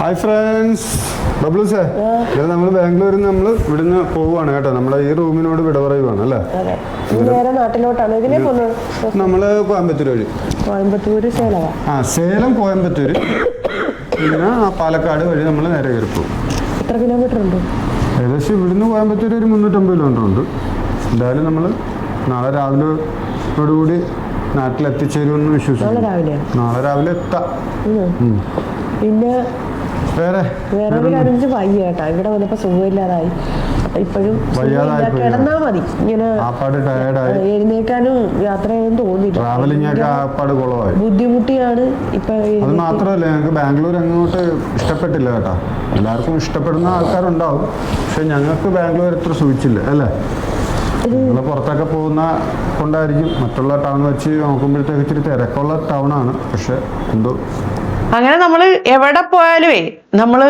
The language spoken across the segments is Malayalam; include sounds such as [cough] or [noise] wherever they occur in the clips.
ഹായ് ഫ്രണ്ട്സ് ബബ്ലൂസേ ഇത് നമ്മൾ ബാംഗ്ലൂരിൽ നിന്ന് നമ്മൾ ഇവിടുന്ന് പോവുകയാണ് കേട്ടോ. നമ്മളെ ഈ റൂമിനോട് വിട പറയുവാണ് അല്ലേ? നമ്മൾ നേരെ നാട്ടിലോട്ടാണ്? ഇതിനെ പോകുന്നത് നമ്മൾ കോയമ്പത്തൂർ വഴി. കോയമ്പത്തൂര് സേലവാ. ആ സേലം കോയമ്പത്തൂർ പിന്നെ ആ പാലക്കാട് വഴി നമ്മൾ നേരെ കയറി പോകും. എത്ര കിലോമീറ്റർ ഉണ്ട്? ഏകദേശം ഇവിടുന്ന് കോയമ്പത്തൂർ ഒരു മുന്നൂറ്റമ്പത് കിലോമീറ്റർ ഉണ്ട്. എന്തായാലും നമ്മൾ നാളെ രാവിലെയോടുകൂടി നാട്ടിലെത്തിച്ചേരുമെന്ന് നാട്ടിൽ വിശ്വസിക്കുന്നു രാവിലെയാണ് നാളെ രാവിലെ എത്താം. പിന്നെ വേറെ? വേറെ ഒരു കാര്യം വെച്ച് വയ്യ കേട്ടാ. ഇവിടെ വന്നപ്പോ സുഖമില്ലാതായി. ഇപ്പോഴും. കിടന്നാ മതി. ഇങ്ങനെ എഴുന്നേക്കാനും യാത്ര ബുദ്ധിമുട്ടിയാണ് ഇപ്പൊ അത് മാത്രമല്ല ഞങ്ങൾക്ക് ബാംഗ്ലൂർ അങ്ങോട്ട് ഇഷ്ടപ്പെട്ടില്ല കേട്ടാ. എല്ലാവർക്കും ഇഷ്ടപ്പെടുന്ന ആൾക്കാരുണ്ടാവും. പക്ഷെ ഞങ്ങൾക്ക് ബാംഗ്ലൂർ എത്ര സൂചിച്ചില്ല അല്ലേ? നമ്മൾ പുറത്തൊക്കെ പോകുന്ന കൊണ്ടായിരിക്കും. മറ്റുള്ള ടൗൺ വെച്ച് നോക്കുമ്പോഴത്തേക്ക് ഇച്ചിരി തിരക്കുള്ള ടൗൺ ആണ്. പക്ഷെ എന്തോ അങ്ങനെ നമ്മൾ എവിടെ പോയാലുമേ നമ്മൾ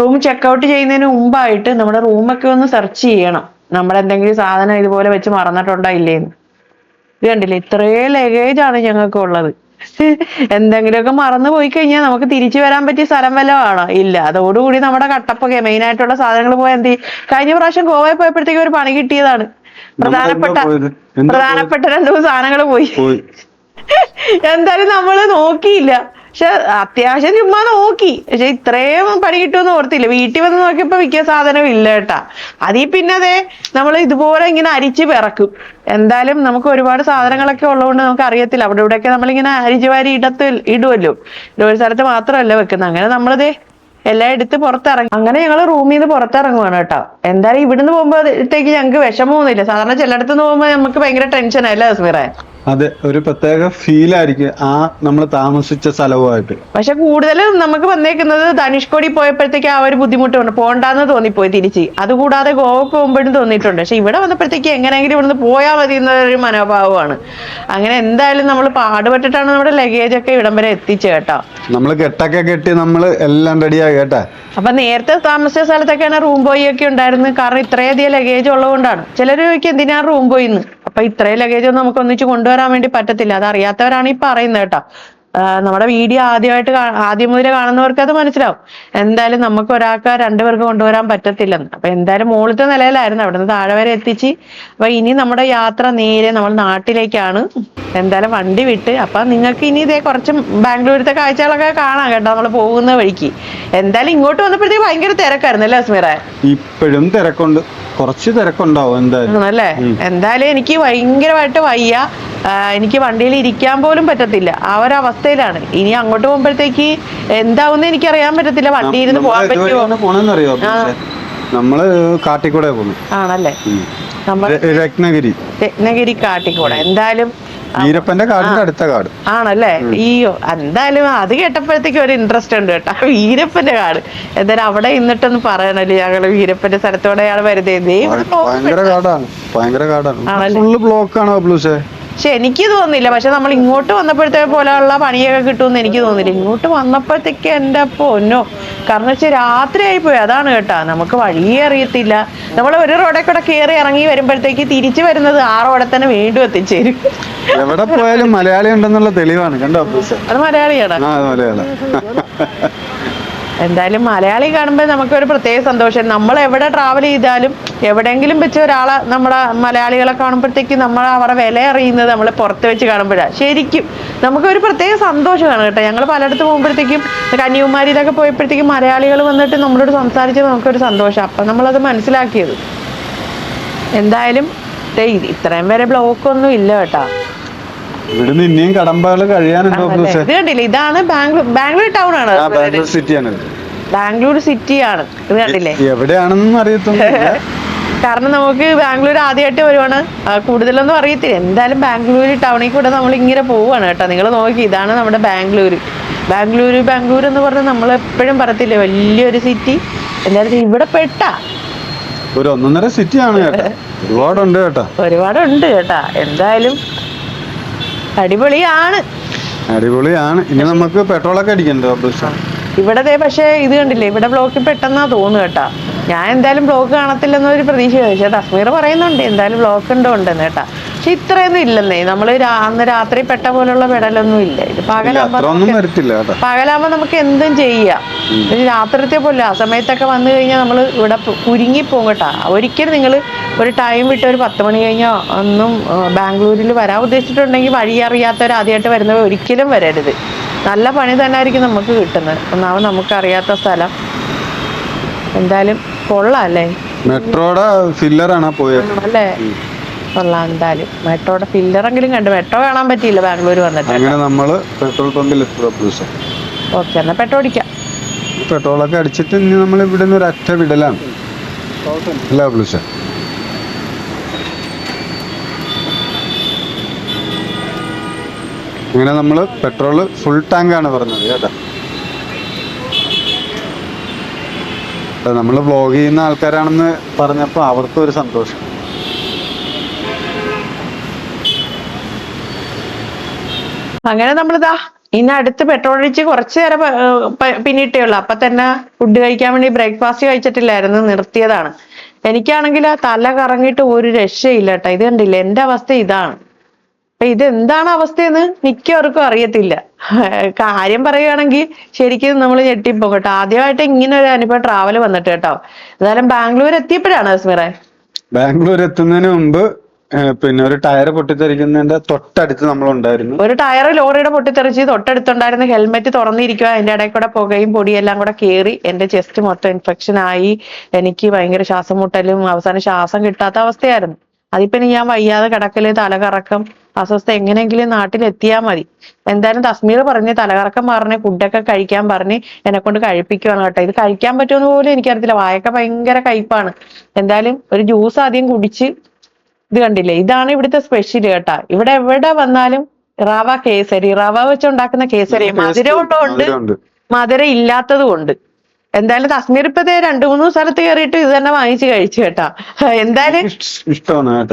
റൂം ചെക്കൗട്ട് ചെയ്യുന്നതിന് മുമ്പായിട്ട് നമ്മുടെ റൂമൊക്കെ ഒന്ന് സെർച്ച് ചെയ്യണം. നമ്മൾ എന്തെങ്കിലും സാധനം ഇതുപോലെ വെച്ച് മറന്നിട്ടുണ്ടോ ഇല്ലേന്ന്. ഇത് കണ്ടില്ലേ? ഇത്രേ ലഗേജ് ആണ് ഞങ്ങൾക്ക് ഉള്ളത്. എന്തെങ്കിലുമൊക്കെ മറന്നു പോയി കഴിഞ്ഞാൽ നമുക്ക് തിരിച്ചു വരാൻ പറ്റിയ സ്ഥലം വല്ലതും ആണോ? ഇല്ല. അതോടുകൂടി നമ്മുടെ കട്ടപ്പൊക്കെ മെയിൻ ആയിട്ടുള്ള സാധനങ്ങൾ പോയാൽ എന്ത് കഴിഞ്ഞ പ്രാവശ്യം ഗോവയിൽ പോയപ്പോഴത്തേക്ക് ഒരു പണി കിട്ടിയതാണ്. പ്രധാനപ്പെട്ട പ്രധാനപ്പെട്ട രണ്ടു സാധനങ്ങൾ പോയി. പോയി. എന്തായാലും നമ്മൾ നോക്കിയില്ല. പക്ഷെ അത്യാവശ്യം ചുമ്മാ നോക്കി. പക്ഷെ ഇത്രയും പണി കിട്ടുമെന്ന് ഓർത്തില്ല. വീട്ടിൽ വന്ന് നോക്കിയപ്പോ മിക്ക സാധനവും ഇല്ല കേട്ടാ. അതിൽ പിന്നെ അതെ നമ്മൾ ഇതുപോലെ ഇങ്ങനെ അരിച്ച് പിറക്കും. എന്തായാലും നമുക്ക് ഒരുപാട് സാധനങ്ങളൊക്കെ ഉള്ളതുകൊണ്ട് നമുക്ക് അറിയത്തില്ല. അവിടെ ഇവിടെയൊക്കെ നമ്മളിങ്ങനെ അരിച്ചു വാരി ഇടത്ത് ഇടുമല്ലോ ഒരു സ്ഥലത്ത് മാത്രമല്ല വെക്കുന്നത്. അങ്ങനെ നമ്മളതേ എല്ലാം എടുത്ത് പുറത്തിറങ്ങി. അങ്ങനെ ഞങ്ങൾ റൂമിൽ നിന്ന് പുറത്തിറങ്ങുവാണ് കേട്ടോ. എന്തായാലും ഇവിടുന്ന് പോകുമ്പോഴത്തേക്ക് ഞങ്ങൾക്ക് വിഷമമൊന്നുമില്ല. സാധാരണ ചിലയിടത്ത് നിന്ന് പോകുമ്പോൾ നമുക്ക് ഭയങ്കര ടെൻഷനല്ല അസ്മീറേ? അതെ ഒരു പ്രത്യേക ഫീൽ ആയിരിക്കും ആ നമ്മൾ താമസിച്ച സ്ഥലവുമായിട്ട്. പക്ഷെ കൂടുതലും നമുക്ക് വന്നേക്കുന്നത് ധനുഷ്കോടി പോയപ്പോഴത്തേക്ക് ആ ഒരു ബുദ്ധിമുട്ടുണ്ട് പോണ്ടാന്ന് തോന്നിപ്പോയി തിരിച്ച്. അതുകൂടാതെ ഗോവ പോകുമ്പോഴും തോന്നിയിട്ടുണ്ട്. പക്ഷെ ഇവിടെ വന്നപ്പോഴത്തേക്ക് എങ്ങനെയെങ്കിലും ഇവിടുന്ന് പോയാൽ മതി എന്നൊരു മനോഭാവമാണ്. അങ്ങനെ എന്തായാലും നമ്മൾ പാടുപെട്ടിട്ടാണ് നമ്മുടെ ലഗേജ് ഒക്കെ ഇവിടം വരെ എത്തിച്ചു കേട്ടോ. നമ്മൾ കെട്ടൊക്കെ കെട്ടി നമ്മൾ എല്ലാം റെഡിയാ കേട്ടാ. അപ്പൊ നേരത്തെ താമസിച്ച സ്ഥലത്തൊക്കെയാണ് റൂം ബോയ് ഒക്കെ ഉണ്ടായിരുന്നത്. കാരണം ഇത്രയധികം ലഗേജ് ഉള്ളതുകൊണ്ടാണ്. ചിലർ ചോദിക്കും എന്തിനാ റൂം ബോയിന്ന് അപ്പൊ ഇത്രയും ലഗേജ് ഒന്നും നമുക്ക് ഒന്നിച്ച് കൊണ്ടുവരാൻ വേണ്ടി പറ്റത്തില്ല. അത് അറിയാത്തവരാണ് ഈ പറയുന്നത് കേട്ടോ. നമ്മുടെ വീഡിയോ ആദ്യമായിട്ട് ആദ്യം മുതലേ കാണുന്നവർക്ക് അത് മനസ്സിലാവും. എന്തായാലും നമുക്ക് ഒരാൾക്ക് രണ്ടുപേർക്ക് കൊണ്ടുവരാൻ പറ്റത്തില്ലെന്ന്. അപ്പൊ എന്തായാലും മുകളിലത്തെ നിലയിലായിരുന്നു. അവിടെ നിന്ന് താഴെ വരെ എത്തിച്ച്. അപ്പൊ ഇനി നമ്മുടെ യാത്ര നേരെ നമ്മൾ നാട്ടിലേക്കാണ്. എന്തായാലും വണ്ടി വിട്ട്. അപ്പൊ നിങ്ങൾക്ക് ഇനി ഇതേ കുറച്ച് ബാംഗ്ലൂരത്തെ കാഴ്ചകളൊക്കെ കാണാം കേട്ടോ നമ്മൾ പോകുന്ന വഴിക്ക്. എന്തായാലും ഇങ്ങോട്ട് വന്നപ്പോഴത്തേക്ക് ഭയങ്കര തിരക്കായിരുന്നു അല്ലേ അസ്മിറ? ഇപ്പോഴും തിരക്കുണ്ട്. കുറച്ച് തിരക്കുണ്ടാവും എന്തായാലും. അല്ലേ എന്തായാലും എനിക്ക് ഭയങ്കരമായിട്ട് വയ്യ. എനിക്ക് വണ്ടിയിൽ ഇരിക്കാൻ പോലും പറ്റത്തില്ല. ആ ഒരു അവസ്ഥയിലാണ് ഇനി അങ്ങോട്ട് പോകുമ്പോഴത്തേക്ക് എന്താവുന്ന എനിക്ക് അറിയാൻ പറ്റത്തില്ല വണ്ടി ഇരുന്ന് പോകാൻ പറ്റുമോ? നമ്മൾ കാട്ടിക്കൂടെ ആണല്ലേ? രത്നഗിരി. രത്നഗിരി കാട്ടിക്കൂടെ എന്തായാലും വീരപ്പന്റെ കാടിന്റെ അടുത്ത കാട്. ആണല്ലേ? അയ്യോ എന്തായാലും അത് കേട്ടപ്പോഴത്തേക്ക് ഒരു ഇൻട്രസ്റ്റ് ഉണ്ട് കേട്ടോ. [laughs] വീരപ്പന്റെ കാട്. എന്തായാലും അവിടെ ഇന്നിട്ടൊന്ന് പറയണല്ലേ ഞങ്ങൾ വീരപ്പന്റെ സ്ഥലത്തോടെയാണ് വരുന്നത്. ഭയങ്കര കാടാണ്. ഭയങ്കര കാടാണ്? ഫുള്ള് ബ്ലോക്ക് ആണ് ബ്ലൂസേ പക്ഷെ എനിക്ക് തോന്നില്ല പക്ഷെ നമ്മൾ ഇങ്ങോട്ട് വന്നപ്പോഴത്തെ പോലെയുള്ള പണിയൊക്കെ കിട്ടുമെന്ന് എനിക്ക് തോന്നില്ല ഇങ്ങോട്ട് വന്നപ്പോഴത്തേക്ക് എന്റെ പൊന്നോ. കാരണം വെച്ചാൽ രാത്രിയായി പോയി അതാണ് കേട്ടോ. നമുക്ക് വഴിയേ അറിയത്തില്ല. നമ്മൾ ഒരു റോഡിൽ കൂടെ കയറി ഇറങ്ങി വരുമ്പോഴത്തേക്ക് തിരിച്ചു വരുന്നത് ആ റോഡിൽ തന്നെ വീണ്ടും എത്തിച്ചേരും. എവിടെ പോയാലും മലയാളി ഉണ്ടെന്നുള്ള തെളിവാണ്. കണ്ടോ? അത് മലയാളിയാണ് ആ മലയാളം. [laughs] എന്തായാലും മലയാളി കാണുമ്പോൾ നമുക്കൊരു പ്രത്യേക സന്തോഷം. നമ്മൾ എവിടെ ട്രാവൽ ചെയ്താലും എവിടെയെങ്കിലും വെച്ച് ഒരാളെ നമ്മളെ മലയാളികളെ കാണുമ്പോഴത്തേക്കും നമ്മൾ അവരുടെ വില അറിയുന്നത് നമ്മൾ പുറത്ത് വെച്ച് കാണുമ്പോഴാണ് ശരിക്കും നമുക്കൊരു പ്രത്യേക സന്തോഷമാണ് കേട്ടോ. ഞങ്ങൾ പലയിടത്ത് പോകുമ്പോഴത്തേക്കും കന്യാകുമാരിയിലൊക്കെ പോയപ്പോഴത്തേക്കും മലയാളികൾ വന്നിട്ട് നമ്മളോട് സംസാരിച്ചത് നമുക്കൊരു സന്തോഷം. അപ്പം നമ്മളത് മനസ്സിലാക്കിയത്. എന്തായാലും ഇത്രയും വരെ ബ്ലോക്കൊന്നും ഇല്ല കേട്ടോ. ഇവിടുന്ന് ഇനിയും കടമ്പകൾ കഴിയാനുണ്ടോ ഇത് കണ്ടില്ലേ ഇതാണ് ബാംഗ്ലൂർ ബാംഗ്ലൂർ ടൗൺ ആണ്. ബാംഗ്ലൂർ സിറ്റിയാണ് ബാംഗ്ലൂർ സിറ്റിയാണ് ഇത് കണ്ടില്ലേ? എവിടെയാണെന്നും അറിയത്തൊന്നുമില്ല [laughs] കാരണം നമുക്ക് ബാംഗ്ലൂർ ആദ്യമായിട്ട് വരുവാണ്. കൂടുതലൊന്നും അറിയത്തില്ല. എന്തായാലും ബാംഗ്ലൂർ ടൗണിൽ കൂടെ നമ്മൾ ഇങ്ങനെ പോവാണ് കേട്ടോ. നിങ്ങൾ നോക്കി ഇതാണ് നമ്മുടെ ബാംഗ്ലൂർ. ബാംഗ്ലൂർ ബാംഗ്ലൂർ എന്ന് പറഞ്ഞാൽ നമ്മൾ എപ്പോഴും പറയത്തില്ലേ വലിയൊരു സിറ്റി എന്തായാലും ഇവിടെ പെട്ട. ഒരു ഒന്നൊന്നര സിറ്റിയാണ് കേട്ടോ. ഒരുപാടുണ്ട് കേട്ടോ. ഒരുപാടുണ്ട് കേട്ടാ. എന്തായാലും അടിപൊളിയാണ്. അടിപൊളിയാണ്. ഇനി നമുക്ക് പെട്രോൾ ഒക്കെ അടിക്കണ്ടോ ബ്ലൂസേ ഇവിടെ ദേ പക്ഷേ ഇത് കണ്ടില്ലേ ഇവിടെ ബ്ലോക്കിൽ പെട്ടെന്നാ തോന്നുന്നു കേട്ടാ. ഞാൻ എന്തായാലും ബ്ലോക്ക് കാണത്തില്ലെന്നൊരു പ്രതീക്ഷ ചോദിച്ചാ തസ്മീർ പറയുന്നുണ്ട് എന്തായാലും ബ്ലോക്ക് ഉണ്ടോ ഉണ്ടെന്ന് കേട്ടാ. പക്ഷെ ഇത്രയൊന്നും ഇല്ലെന്നേ. നമ്മൾ അന്ന് രാത്രി പെട്ട പോലുള്ള മെഡലൊന്നും ഇല്ല. ഇത് ഇല്ല പകലാകുമ്പോ അത്ര ഒന്നും വരത്തില്ല കേട്ടോ. പകലാകുമ്പോ നമുക്ക് എന്തും ചെയ്യാം. രാത്രിത്തെ പോലെ ആ സമയത്തൊക്കെ വന്നു കഴിഞ്ഞാൽ നമ്മൾ ഇവിടെ കുരുങ്ങി കുരുങ്ങിപ്പോകും കേട്ടാ. ഒരിക്കലും നിങ്ങൾ ഒരു ടൈം വിട്ട് ഒരു പത്ത് മണി കഴിഞ്ഞാൽ ഒന്നും ബാംഗ്ലൂരിൽ വരാൻ ഉദ്ദേശിച്ചിട്ടുണ്ടെങ്കിൽ വഴി അറിയാത്തവർ ആദ്യമായിട്ട് വരുന്നവർ ഒരിക്കലും വരരുത്. നല്ല പണി തന്നെ ആയിരിക്കും നമുക്ക് കിട്ടുന്നത്. ഒന്നാമത് നമുക്ക് അറിയാത്ത സ്ഥലം. എന്തായാലും കൊള്ളാം അല്ലേ? മെട്രോയുടെ ഫില്ലറാണ് പോയത്. അല്ലേ കൊള്ളാം എന്തായാലും മെട്രോയുടെ ഫില്ലറെങ്കിലും കണ്ടു മെട്രോ കാണാൻ പറ്റിയില്ല ബാംഗ്ലൂർ വന്നിട്ട്. അങ്ങനെ നമ്മൾ പെട്രോൾ പമ്പിൽ ഓക്കെ എന്നാൽ പെട്രോ അടിക്കാം. പെട്രോളൊക്കെ അടിച്ചിട്ട് ഇനി നമ്മൾ ഇവിടെ നിന്ന് ഒരു അറ്റ വിടലാണ്. അല്ല പ്ലസ് അങ്ങനെ നമ്മൾ പെട്രോൾ ഫുൾ ടാങ്ക് ആണ് പറഞ്ഞത് കേട്ടോ. നമ്മൾ വ്ലോഗ് ചെയ്യുന്ന ആൾക്കാരാണെന്ന് പറഞ്ഞപ്പോൾ അവർക്കും ഒരു സന്തോഷം. അങ്ങനെ നമ്മളിതാ ഇനി അടുത്ത് പെട്രോൾ കുറച്ച് നേരം പിന്നിട്ടേ ഉള്ളൂ. അപ്പൊ തന്നെ ഫുഡ് കഴിക്കാൻ വേണ്ടി ബ്രേക്ക്ഫാസ്റ്റ് കഴിച്ചിട്ടില്ലായിരുന്നു നിർത്തിയതാണ്. എനിക്കാണെങ്കിൽ ആ തല കറങ്ങിയിട്ട് ഒരു രക്ഷയില്ല കേട്ടോ ഇത് കണ്ടില്ല? എന്റെ അവസ്ഥ ഇതാണ്. അപ്പൊ ഇത് എന്താണ് അവസ്ഥയെന്ന് മിക്കവർക്കും അറിയത്തില്ല. കാര്യം പറയുകയാണെങ്കിൽ ശരിക്കും നമ്മൾ ഞെട്ടിപ്പോ കേട്ടോ ആദ്യമായിട്ട് ഇങ്ങനെ ഒരു അനുഭവം ട്രാവൽ വന്നിട്ട് കേട്ടോ. എന്തായാലും ബാംഗ്ലൂർ എത്തിയപ്പോഴാണ് അസ്മിറെ. ബാംഗ്ലൂർ എത്തുന്നതിന് മുമ്പ് പിന്നെ ഒരു ടയർ പൊട്ടിത്തെറിക്കുന്നതിന്റെ തൊട്ടടുത്ത് നമ്മൾ ഉണ്ടായിരുന്നു ഒരു ടയർ ലോറിയുടെ പൊട്ടിത്തെറിച്ച് തൊട്ടടുത്തുണ്ടായിരുന്ന ഹെൽമെറ്റ് തുറന്നിരിക്കുക അതിന്റെ ഇടയിൽ കൂടെ പുകയും പൊടിയെല്ലാം കൂടെ കയറി എന്റെ ചെസ്റ്റ് മൊത്തം ഇൻഫെക്ഷൻ ആയി. എനിക്ക് ഭയങ്കര ശ്വാസം മുട്ടലും അവസാനം ശ്വാസം കിട്ടാത്ത അവസ്ഥയായിരുന്നു. അതിപ്പോ ഞാൻ വയ്യാതെ കിടക്കൽ തലകറക്കം അസ്വസ്ഥ എങ്ങനെയെങ്കിലും നാട്ടിൽ എത്തിയാൽ മതി. എന്തായാലും തസ്മീർ പറഞ്ഞ് തലകറക്കം പറഞ്ഞ് ഫുഡൊക്കെ കഴിക്കാൻ പറഞ്ഞ് എന്നെ കൊണ്ട് കഴിപ്പിക്കുവാണ് കേട്ടോ. ഇത് കഴിക്കാൻ പറ്റുമെന്ന് പോലും എനിക്കറിയത്തില്ല. വായൊക്കെ ഭയങ്കര കയ്പാണ്. എന്തായാലും ഒരു ജ്യൂസ് ആദ്യം കുടിച്ച് ഇത് കണ്ടില്ലേ? ഇതാണ് ഇവിടുത്തെ സ്പെഷ്യൽ കേട്ടാ. ഇവിടെ എവിടെ വന്നാലും റവ കേസരി റവ വെച്ചുണ്ടാക്കുന്ന കേസരി മധുരം ഉണ്ട്. മധുരം ഇല്ലാത്തതും ഉണ്ട് എന്തായാലും കശ്മീർ ഇപ്പത്തെ രണ്ടു മൂന്ന് സ്ഥലത്ത് കയറിയിട്ട് ഇത് തന്നെ വാങ്ങിച്ച് കഴിച്ചു കേട്ടാ. എന്തായാലും ഇഷ്-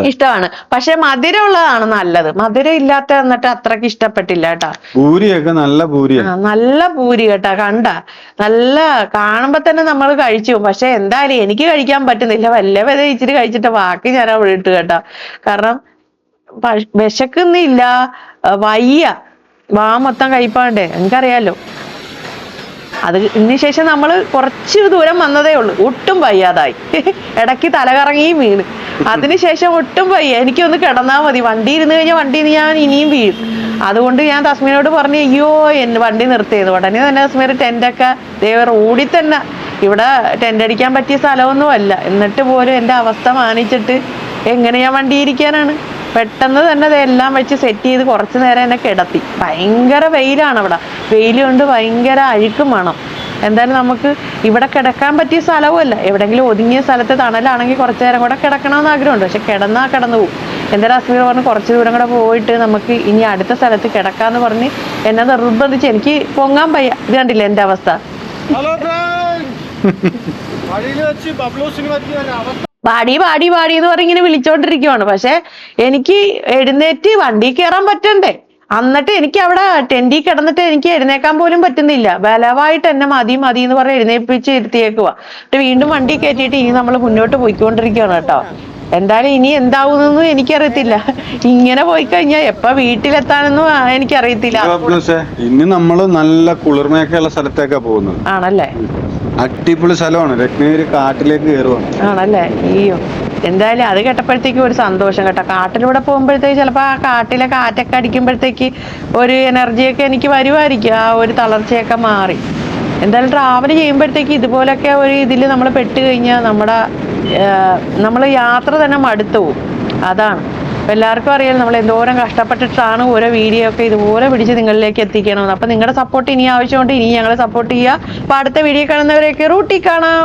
ഇഷ്ടമാണ് പക്ഷെ മധുരം ഉള്ളതാണ് നല്ലത്. മധുരം ഇല്ലാത്ത എന്നിട്ട് അത്രയ്ക്ക് ഇഷ്ടപ്പെട്ടില്ല കേട്ടാ. പൂരിയൊക്കെ നല്ല പൂരി നല്ല പൂരി കേട്ടാ കണ്ട. നല്ല കാണുമ്പോ തന്നെ നമ്മൾ കഴിച്ചു. പക്ഷെ എന്തായാലും എനിക്ക് കഴിക്കാൻ പറ്റുന്നില്ല. വല്ല വിധ ഇച്ചിരി കഴിച്ചിട്ട് ബാക്കി ഞാൻ അവിടെ ഇട്ട് കേട്ടാ. കാരണം വിശക്കുന്നില്ല. വയ്യ. വാ മൊത്തം കഴിപ്പാണ്ടേ. എനിക്കറിയാലോ. അത് ഇതിന് ശേഷം നമ്മൾ കുറച്ച് ദൂരം വന്നതേ ഉള്ളൂ. ഒട്ടും വയ്യാതായി. ഇടയ്ക്ക് തലകറങ്ങി വീണ്. അതിനുശേഷം ഒട്ടും വയ്യ. എനിക്കൊന്ന് കിടന്നാൽ മതി. വണ്ടി ഇരുന്ന് കഴിഞ്ഞാൽ വണ്ടി ഞാൻ ഇനിയും വീഴും. അതുകൊണ്ട് ഞാൻ തസ്മീനോട് പറഞ്ഞു അയ്യോ എന്നെ വണ്ടി നിർത്തിയത് ഉടനെ തന്നെ തസ്മീർ ടെന്റൊക്കെ ദൈവ റോഡിൽ തന്നെ. ഇവിടെ ടെന്റ് അടിക്കാൻ പറ്റിയ സ്ഥലമൊന്നും അല്ല എന്നിട്ട് പോലും എന്റെ അവസ്ഥ മാനിച്ചിട്ട് എങ്ങനെ ഞാൻ വണ്ടി ഇരിക്കാനാണ്? പെട്ടെന്ന് തന്നെ ഇതെല്ലാം വെച്ച് സെറ്റ് ചെയ്ത് കുറച്ച് നേരം എന്നെ കിടത്തി. ഭയങ്കര വെയിലാണ് ഇവിടെ. വെയിൽ കൊണ്ട് ഭയങ്കര അഴുക്കും വേണം. എന്തായാലും നമുക്ക് ഇവിടെ കിടക്കാൻ പറ്റിയ സ്ഥലവുമല്ല എവിടെയെങ്കിലും ഒതുങ്ങിയ സ്ഥലത്ത് തണലാണെങ്കിൽ കുറച്ച് നേരം കൂടെ കിടക്കണമെന്ന് ആഗ്രഹമുണ്ട്. പക്ഷെ കിടന്നാൽ കിടന്നു പോകും എന്തായാലും അസ്മീർ പറഞ്ഞ് കുറച്ച് ദൂരം കൂടെ പോയിട്ട് നമുക്ക് ഇനി അടുത്ത സ്ഥലത്ത് കിടക്കാന്ന് പറഞ്ഞ് എന്നെ നിർബന്ധിച്ച് എനിക്ക് പൊങ്ങാൻ പയ്യ ഇത് കണ്ടില്ല എന്റെ അവസ്ഥ? വെച്ച് പറ്റിയ അവസ്ഥ പാടി പാടി പാടി എന്ന് പറഞ്ഞ് ഇങ്ങനെ വിളിച്ചോണ്ടിരിക്കുവാണ്. പക്ഷെ എനിക്ക് എഴുന്നേറ്റ് വണ്ടി കയറാൻ പറ്റണ്ടേ? എന്നിട്ട് എനിക്ക് അവിടെ ടെന്റിൽ കിടന്നിട്ട് എനിക്ക് എഴുന്നേക്കാൻ പോലും പറ്റുന്നില്ല. ബലവായിട്ട് എന്നെ മതി മതി എന്ന് പറഞ്ഞ് എഴുന്നേൽപ്പിച്ച് ഇരുത്തിയേക്കുവാ. എന്നിട്ട് വീണ്ടും വണ്ടി കയറ്റിയിട്ട് ഇനി നമ്മൾ മുന്നോട്ട് പോയിക്കൊണ്ടിരിക്കുകയാണ് കേട്ടോ. എന്തായാലും ഇനി എന്താവുന്നൊന്നും എനിക്കറിയത്തില്ല. ഇങ്ങനെ പോയി കഴിഞ്ഞാൽ എപ്പ വീട്ടിലെത്താനൊന്നും എനിക്കറിയത്തില്ല. ഇനി നമ്മൾ നല്ല കുളിർമയൊക്കെ ഉള്ള സ്ഥലത്തേക്കാ പോകുന്നത്. ആണല്ലേ? അടിപൊളി സ്ഥലമാണ്. രത്നഗിരി കാട്ടിലേക്ക് കയറുവാണ്. ആണല്ലേ? അയ്യോ. എന്തായാലും അത് കേട്ടപ്പോഴത്തേക്കും ഒരു സന്തോഷം കേട്ടോ. കാട്ടിലൂടെ പോകുമ്പോഴത്തേക്ക് ചിലപ്പോൾ ആ കാട്ടിലെ കാറ്റൊക്കെ അടിക്കുമ്പോഴത്തേക്ക് ഒരു എനർജിയൊക്കെ എനിക്ക് വരുമായിരിക്കും ആ ഒരു തളർച്ചയൊക്കെ മാറി. എന്തായാലും ട്രാവൽ ചെയ്യുമ്പോഴത്തേക്ക് ഇതുപോലൊക്കെ ഒരു ഇതിൽ നമ്മൾ പെട്ട് കഴിഞ്ഞാൽ നമ്മുടെ നമ്മൾ യാത്ര തന്നെ മടുത്തു അതാണ്. എല്ലാവർക്കും അറിയാം നമ്മൾ എന്തോരം കഷ്ടപ്പെട്ടിട്ടാണ് ഓരോ വീഡിയോ ഒക്കെ ഇതുപോലെ പിടിച്ച് നിങ്ങളിലേക്ക് എത്തിക്കണമെന്ന് അപ്പൊ നിങ്ങളുടെ സപ്പോർട്ട് ഇനി ആവശ്യമുണ്ട് ഇനി ഞങ്ങളെ സപ്പോർട്ട് ചെയ്യുക. അപ്പൊ അടുത്ത വീഡിയോ കാണുന്നവരെയൊക്കെ റൂട്ടി കാണാം.